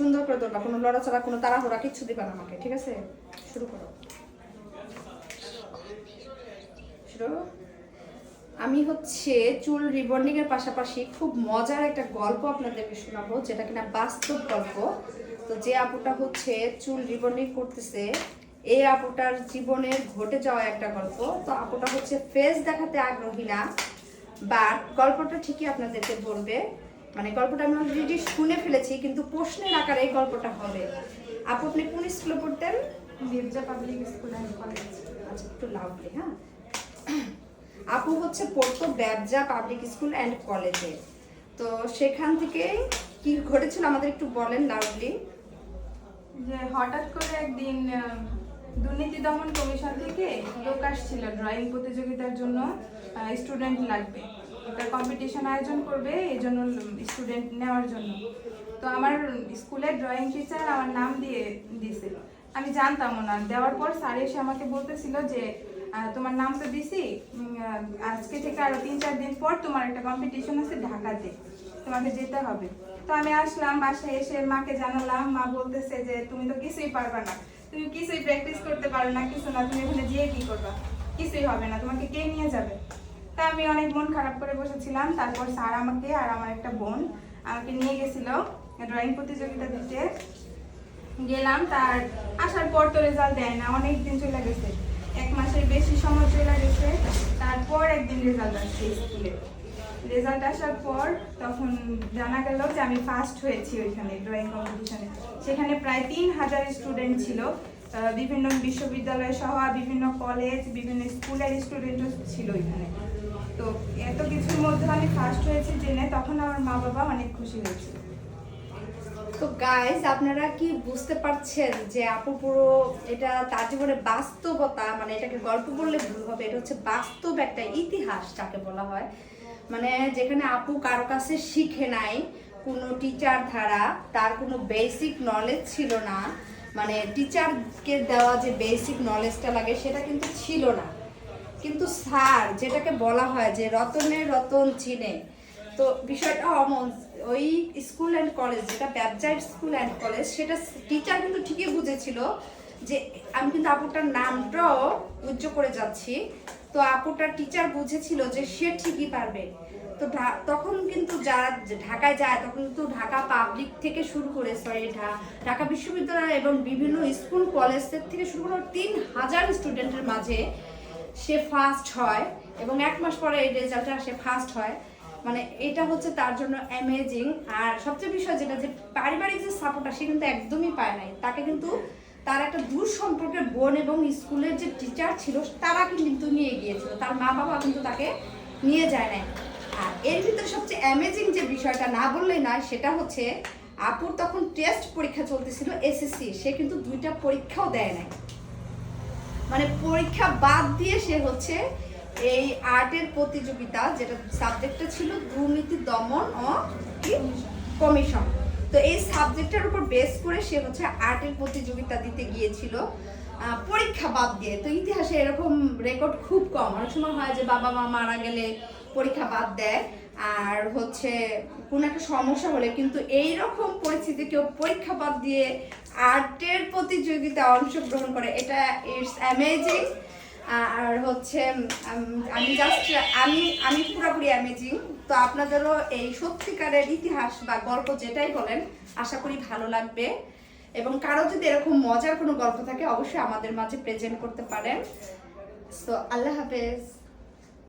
সুন্দর করে ধরবা কোনো লড়াচড়া, কোনো তাড়াহুড়া, কিচ্ছু দিবা না আমাকে, ঠিক আছে? শুরু করো। আমি হচ্ছে চুল রিবন্ডিং এর পাশাপাশি খুব মজার একটা গল্প আপনাদেরকে শোনাবো, যেটা কিনা বাস্তব গল্প। তো যে আপুটা হচ্ছে চুল রিবন্ডিং করতেছে, এই আপুটার জীবনে ঘটে যাওয়া একটা গল্প। তো আপুটা হচ্ছে ফেস দেখাতে আগ্রহী না বাট গল্পটা ঠিকই আপনাদেরকে বলবে। মানে গল্পটা আমরা অলরেডি শুনে ফেলেছি কিন্তু প্রশ্নের আকারে এই গল্পটা হবে। আপু আপনি কোন স্কুলে পড়তেন? Mirza public school and college. আচ্ছা একটু লাউডলি হ্যাঁ। আপু হচ্ছে পড়তো ব্যবজা পাবলিক স্কুল অ্যান্ড কলেজে। তো সেখান থেকে কি ঘটেছিল আমাদের একটু বলেন লাউডলি যে হঠাৎ করে একদিন দুর্নীতি দমন কমিশন থেকে লোক আসছিল ড্রয়িং প্রতিযোগিতার জন্য স্টুডেন্ট লাগবে। একটা কম্পিটিশন আয়োজন করবে, এই জন্য স্টুডেন্ট নেওয়ার জন্য। তো আমার স্কুলের ড্রয়িং টিচার আমার নাম দিয়ে দিয়েছিল আমি জানতামও না। দেওয়ার পর স্যার এসে আমাকে বলতেছিল যে তোমার নাম তো দিছি আজকে থেকে আরও তিন চার দিন পর তোমার একটা কম্পিটিশন আছে ঢাকাতে। তোমাকে যেতে হবে। তো আমি আসলাম, বাসায় এসে মাকে জানালাম, মা বলতেছে যে, তুমি তো কিছুই পারবে না। তুমি কিছুই প্র্যাকটিস করতে পারো না, কিছু না। তুমি এখানে যেয়ে কি করবা? কিছুই হবে না। তোমাকে কে নিয়ে যাবে? তা আমি অনেক মন খারাপ করে বসেছিলাম। তারপর স্যার আমাকে আর আমার একটা বোন আমাকে নিয়ে গেছিল ড্রয়িং প্রতিযোগিতা দিতে। গেলাম, তার আসার পর তো রেজাল্ট দেয় না অনেক দিন চলে গেছে। এক মাসের বেশি সময় চলে গেছে, তারপর একদিন রেজাল্ট আসছে স্কুলে রেজাল্ট আসার পর তখন জানা গেল যে আমি ফার্স্ট হয়েছি ওইখানে ড্রয়িং কম্পিটিশনে সেখানে প্রায় তিন হাজার স্টুডেন্ট ছিল। বিভিন্ন বিশ্ববিদ্যালয় সহ বিভিন্ন কলেজ বিভিন্ন স্কুলের স্টুডেন্টও ছিল ওইখানে। তো এত কিছুর মধ্যে আমি ফার্স্ট হয়েছি জেনে তখন আমার মা বাবা অনেক খুশি হয়েছিল তো গাইজ আপনারা কি বুঝতে পারছেন যে আপু পুরো এটা তার জীবনে বাস্তবতা মানে এটাকে গল্প বললে ভুল হবে, এটা হচ্ছে বাস্তব একটা ইতিহাস যাকে বলা হয়। মানে যেখানে আপু কারও কাছে শিখে নাই, কোনো টিচার ধারা, তার কোনো বেসিক নলেজ ছিল না মানে টিচারকে দেওয়া যে বেসিক নলেজটা লাগে, সেটা কিন্তু ছিল না। কিন্তু স্যার, যেটাকে বলা হয় যে রতনের রতন চিনে। তো বিষয়টা অমন, ওই স্কুল অ্যান্ড কলেজ যেটা ব্যবসায় স্কুল অ্যান্ড কলেজ সেটা টিচার কিন্তু ঠিকই বুঝেছিল যে আমি কিন্তু আপুটার নামটাও উজ্জ্ব করে যাচ্ছি। তো আপুটার টিচার বুঝেছিল যে সে ঠিকই পারবে। তো তখন কিন্তু যারা ঢাকায় যায়, তখন কিন্তু ঢাকা পাবলিক থেকে শুরু করে সরি ঢাকা বিশ্ববিদ্যালয় এবং বিভিন্ন স্কুল কলেজের থেকে শুরু করে তিন হাজার স্টুডেন্টের মাঝে সে ফার্স্ট হয় এবং এক মাস পরে এই রেজাল্টে সে ফার্স্ট হয়। মানে এটা হচ্ছে তার জন্য অ্যামেজিং আর সবচেয়ে বিষয় যেটা যে পারিবারিক যে সাপোর্টটা সে কিন্তু একদমই পায় নাই। তাকে কিন্তু তার একটা দূর সম্পর্কের বোন এবং স্কুলের যে টিচার ছিল, তারা কিন্তু নিয়ে গিয়েছিল। তার মা বাবা কিন্তু তাকে নিয়ে যায় নাই। আর এর ভিতরে সবচেয়ে অ্যামেজিং যে বিষয়টা না বললেই না সেটা হচ্ছে আপুর তখন টেস্ট পরীক্ষা চলতেছিল এসএসসি সে কিন্তু দুইটা পরীক্ষাও দেয় নাই। মানে পরীক্ষা বাদ দিয়ে সে হচ্ছে এই আর্টের প্রতিযোগিতা, যেটা সাবজেক্টটা ছিল দুর্নীতি, দমন ও কমিশন তো এই সাবজেক্টটার উপর বেস করে সে হচ্ছে আর্টের প্রতিযোগিতা দিতে গিয়েছিল পরীক্ষা বাদ দিয়ে। তো ইতিহাসে এরকম রেকর্ড খুব কম। অনেক সময় হয় যে বাবা মা মারা গেলে পরীক্ষা বাদ দেয়। আর হচ্ছে কোনো একটা সমস্যা হলে কিন্তু এই রকম পরিস্থিতি কেউ পরীক্ষা বাদ দিয়ে আর্টের প্রতিযোগিতা অংশগ্রহণ করে, এটা ইটস অ্যামেজিং। আর হচ্ছে আমি জাস্ট আমি আমি পুরোপুরি অ্যামেজিং। তো আপনাদেরও এই সত্যিকারের ইতিহাস বা গল্প যেটাই বলেন, আশা করি ভালো লাগবে। এবং কারও যদি এরকম মজার কোনো গল্প থাকে, অবশ্যই আমাদের মাঝে প্রেজেন্ট করতে পারেন। সো আল্লাহ হাফেজ।